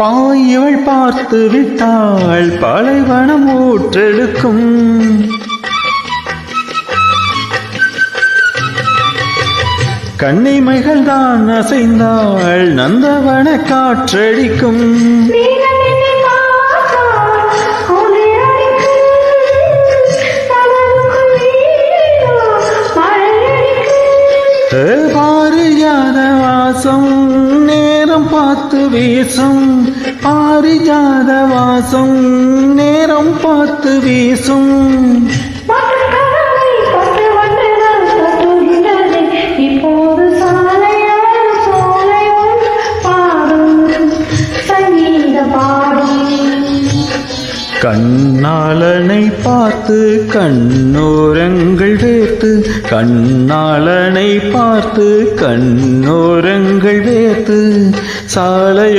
பாயவள் பார்த்து விட்டாள் பாலைவனம் ஊற்றெடுக்கும். கண்ணிமைகள் தான் அசைந்தாள் நந்தவன காற்றடிக்கும். ஏ, பாரிஜாத வாசம். பார்த்து வீசும். பாரிஜாத வாசம் நேரம் பார்த்து வீசும். கண்ணாளனை பார்த்து கண்ணோரங்கள் வேர்த்து கண்ணாளனை பார்த்து கண்ணோரங்கள் வேர்த்து சாலை